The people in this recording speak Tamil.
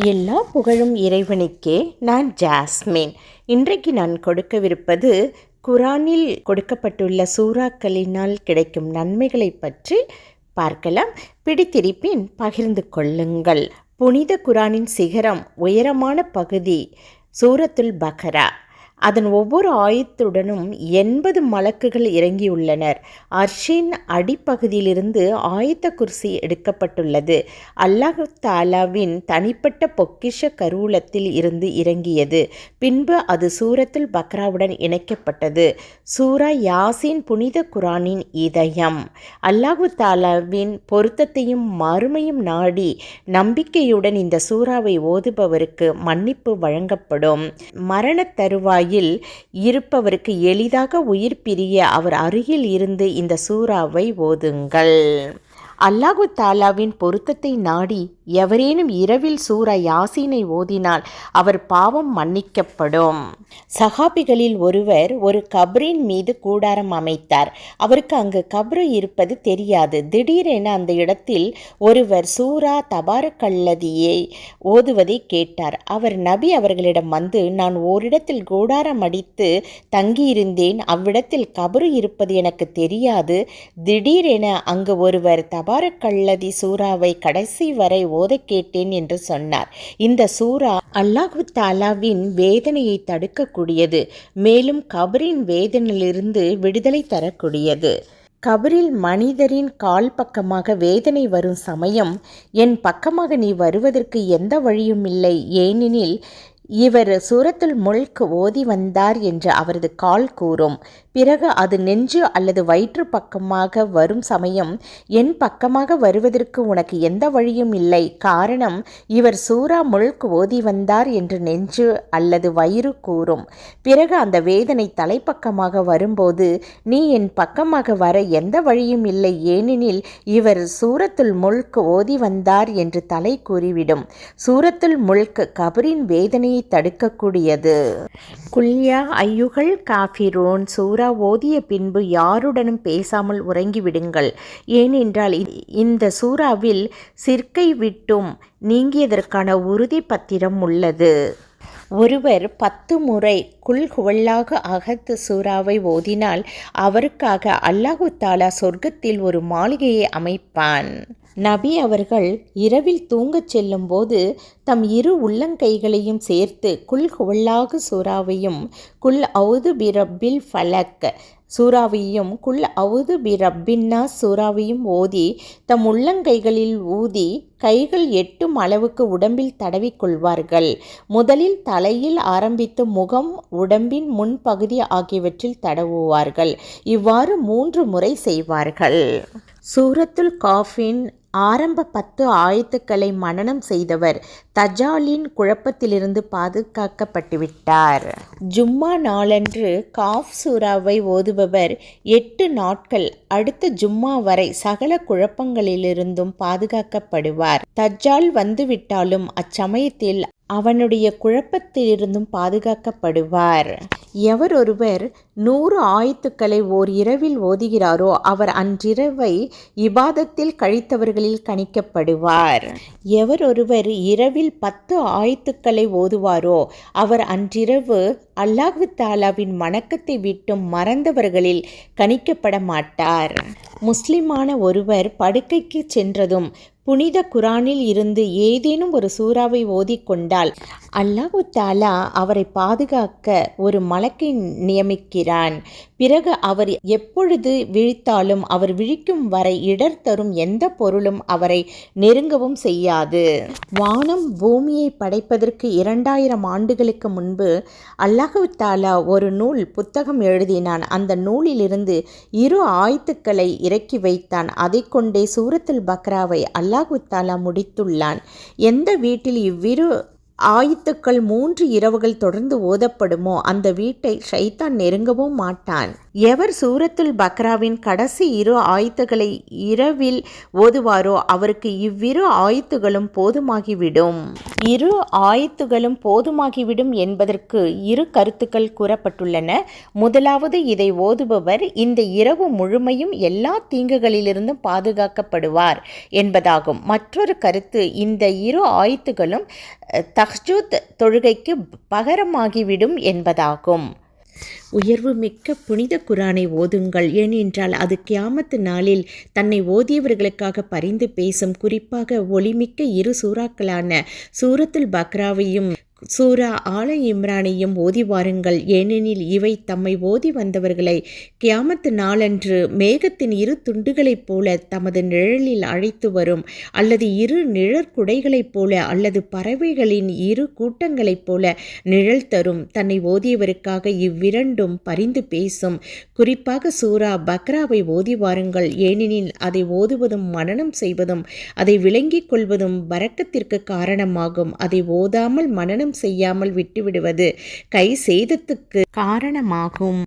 எல்லா புகழும் இறைவனுக்கே நான் ஜாஸ்மின். இன்றைக்கு நான் கொடுக்கவிருப்பது குரானில் கொடுக்கப்பட்டுள்ள சூறாக்களினால் கிடைக்கும் நன்மைகளை பற்றி பார்க்கலாம். பிடித்திருப்பின் பகிர்ந்து கொள்ளுங்கள். புனித குரானின் சிகரம் உயரமான பகுதி சூரத்துல் பக்ரா. அதன் ஒவ்வொரு ஆயத்துடனும் எண்பது மலக்குகள் இறங்கியுள்ளனர். அர்ஷின் அடிப்பகுதியிலிருந்து ஆயத்த குர்சி எடுக்கப்பட்டுள்ளது. அல்லாஹு தாலாவின் தனிப்பட்ட பொக்கிஷ கருவூலத்தில் இருந்து இறங்கியது. பின்பு அது சூரத்துல் பக்ராவுடன் இணைக்கப்பட்டது. சூரா யாசின் புனித குரானின் இதயம். அல்லாஹு தாலாவின் பொருத்தத்தையும் மறுமையும் நாடி நம்பிக்கையுடன் இந்த சூறாவை ஓதுபவருக்கு மன்னிப்பு வழங்கப்படும். மரண தருவாயில் இருப்பவருக்கு எளிதாக உயிர் பிரிய அவர் அருகில் இருந்து இந்த சூறாவை ஓதுங்கள். அல்லாஹு தாலாவின் பொருத்தத்தை நாடி எவரேனும் இரவில் சூரா யாசீனை ஓதினால் அவர் பாவம் மன்னிக்கப்படும். சகாபிகளில் ஒருவர் ஒரு கபரின் மீது கூடாரம் அமைத்தார். அவருக்கு அங்கு கப்ரு இருப்பது தெரியாது. திடீரென அந்த இடத்தில் ஒருவர் சூரா தபாரக்கல்லதியை ஓதுவதை கேட்டார். அவர் நபி அவர்களிடம் வந்து நான் ஓரிடத்தில் கூடாரம் அடித்து தங்கியிருந்தேன். அவ்விடத்தில் கபரு இருப்பது எனக்கு தெரியாது. திடீரென அங்கு ஒருவர் தபாரக்கல்லதி சூறாவை கடைசி வரை ஓத கேட்டேன் என்று சொன்னார். இந்த சூரா அல்லாஹு தாலாவின் வேதனையை தடுக்கக்கூடியது மேலும் கபரின் வேதனையிலிருந்து விடுதலை தரக்கூடியது. கபரில் மனிதரின் கால் பக்கமாக வேதனை வரும் சமயம் என் பக்கமாக நீ வருவதற்கு எந்த வழியும் இல்லை ஏனெனில் இவர் சூரத்துல் முல்க் ஓதி வந்தார் என்று அவரது கால் கூறும். பிறகு அது நெஞ்சு அல்லது வயிற்று பக்கமாக வரும் சமயம் என் பக்கமாக வருவதற்கு உனக்கு எந்த வழியும் இல்லை. காரணம் இவர் சூரா முழுக்கு ஓதி வந்தார் என்று நெஞ்சு அல்லது வயிறு கூறும். பிறகு அந்த வேதனை தலைப்பக்கமாக வரும்போது நீ என் பக்கமாக வர எந்த வழியும் இல்லை. ஏனெனில் இவர் சூரத்துள் முழுக்கு ஓதி வந்தார் என்று தலை கூறிவிடும். சூரத்துள் முழுக்கு கபரின் வேதனையை தடுக்கக்கூடியது. குல்யா ஐயுகள் காஃபிரோன் சூரா ஓதிய பின்பு யாருடனும் பேசாமல் உறங்கிவிடுங்கள் ஏனென்றால் இந்த சூறாவில் சிற்கை விட்டும் நீங்கியதற்கான உறுதி பத்திரம் உள்ளது. ஒருவர் பத்து முறை குல்குவல்லாக அகத்து சூறாவை ஓதினால் அவருக்காக அல்லாஹு தாலா சொர்க்கத்தில் ஒரு மாளிகையை அமைப்பான். நபி அவர்கள் இரவில் தூங்கச் செல்லும்போது தம் இரு உள்ளங்கைகளையும் சேர்த்து குல் குவல்லாகு சூறாவையும் குல் அவுது பிரபில் ஃபலக் சூறாவையும் குல் அவுது பிரபின்னா சூறாவையும் ஓதி தம் உள்ளங்கைகளில் ஊதி கைகள் எட்டும் அளவுக்கு உடம்பில் தடவிக்கொள்வார்கள். முதலில் தலையில் ஆரம்பித்து முகம் உடம்பின் முன்பகுதி ஆகியவற்றில் தடவுவார்கள். இவ்வாறு மூன்று முறை செய்வார்கள். சூரத்துல் காஃபின் ஆரம்ப பத்து ஆயத்துக்களை மனனம் செய்தவர் தஜாலின் குழப்பத்திலிருந்து பாதுகாக்கப்பட்டுவிட்டார். ஜும்மா நாளன்று காஃப் சூறாவை ஓதுபவர் எட்டு நாட்கள் அடுத்த ஜும்மா வரை சகல குழப்பங்களிலிருந்தும் பாதுகாக்கப்படுவார். தஜ்ஜால் வந்துவிட்டாலும் அச்சமயத்தில் அவனுடைய குழப்பத்திலிருந்தும் பாதுகாக்கப்படுவார். எவர் ஒருவர் நூறு ஆயத்துக்களை ஓர் இரவில் ஓதுகிறாரோ அவர் அன்றிரவை இபாதத்தில் கழித்தவர்களில் கணிக்கப்படுவார். எவர் ஒருவர் இரவில் பத்து ஆயத்துக்களை ஓதுவாரோ அவர் அன்றிரவு அல்லாஹு தாலாவின் வணக்கத்தை விட்டும் மறந்தவர்களில் கணிக்கப்பட மாட்டார் முஸ்லிமான ஒருவர் படுக்கைக்கு சென்றதும் புனித குரானில் இருந்து ஏதேனும் ஒரு சூறாவை ஓதிக்கொண்டால் அல்லாஹு தாலா அவரை பாதுகாக்க ஒரு மலக்கை நியமிக்கிறான். பிறகு அவர் எப்பொழுது விழித்தாலும் அவர் விழிக்கும் வரை இடர் தரும் எந்த பொருளும் அவரை நெருங்கவும் செய்யாது. வானம் பூமியை படைப்பதற்கு இரண்டாயிரம் ஆண்டுகளுக்கு முன்பு அல்லாஹு தாலா ஒரு நூல் புத்தகம் எழுதினான். அந்த நூலிலிருந்து இரு ஆயத்துக்களை இறக்கி வைத்தான். அதை கொண்டே சூரத்தில் பக்ராவை அல்லாஹு தாலா முடித்துள்ளான். எந்த வீட்டில் இவ்விரு ஆயத்துக்கள் மூன்று இரவுகள் தொடர்ந்து ஓதப்படுமோ அந்த வீட்டை ஷைத்தான் நெருங்கவும் மாட்டான். எவர் சூரத்துல் பக்ராவின் கடைசி இரு ஆயத்துக்களை இரவில் ஓதுவாரோ அவருக்கு இவ்விரு ஆயத்துகளும் போதுமாகிவிடும். இரு ஆயத்துகளும் போதுமாகிவிடும் என்பதற்கு இரு கருத்துக்கள் கூறப்பட்டுள்ளன. முதலாவது இதை ஓதுபவர் இந்த இரவு முழுமையும் எல்லா தீங்குகளிலிருந்தும் பாதுகாக்கப்படுவார் என்பதாகும். மற்றொரு கருத்து இந்த இரு ஆயத்துகளும் தஹ்ஜூத் தொழுகைக்கு பகரமாகிவிடும் என்பதாகும். உயர்வு மிக்க புனித குரானை ஓதுங்கள். ஏனென்றால் அது கியாமத்து நாளில் தன்னை ஓதியவர்களுக்காக பரிந்து பேசும் குறிப்பாக ஒளிமிக்க இரு சூறாக்களான சூரத்துல் பக்ராவையும் சூரா ஆல இம்ரானையும் ஓதி வாருங்கள். ஏனெனில் இவை தம்மை ஓதி வந்தவர்களை கியாமத்து நாளன்று மேகத்தின் இரு துண்டுகளைப் போல தமது நிழலில் அழைத்து வரும் அல்லது இரு நிழற்குடைகளைப் போல அல்லது பறவைகளின் இரு கூட்டங்களைப் போல நிழல் தரும். தன்னை ஓதியவருக்காக இவ்விரண்டும் பரிந்து பேசும். குறிப்பாக சூரா பக்ராவை ஓதி வாருங்கள். ஏனெனில் அதை ஓதுவதும் மனனம் செய்வதும் அதை விளங்கிக் கொள்வதும் வரக்கத்திற்கு காரணமாகும். அதை ஓதாமல் மனனம் செய்யாமல் விட்டுவிடுவது. கை சேதத்துக்கு காரணமாகும்.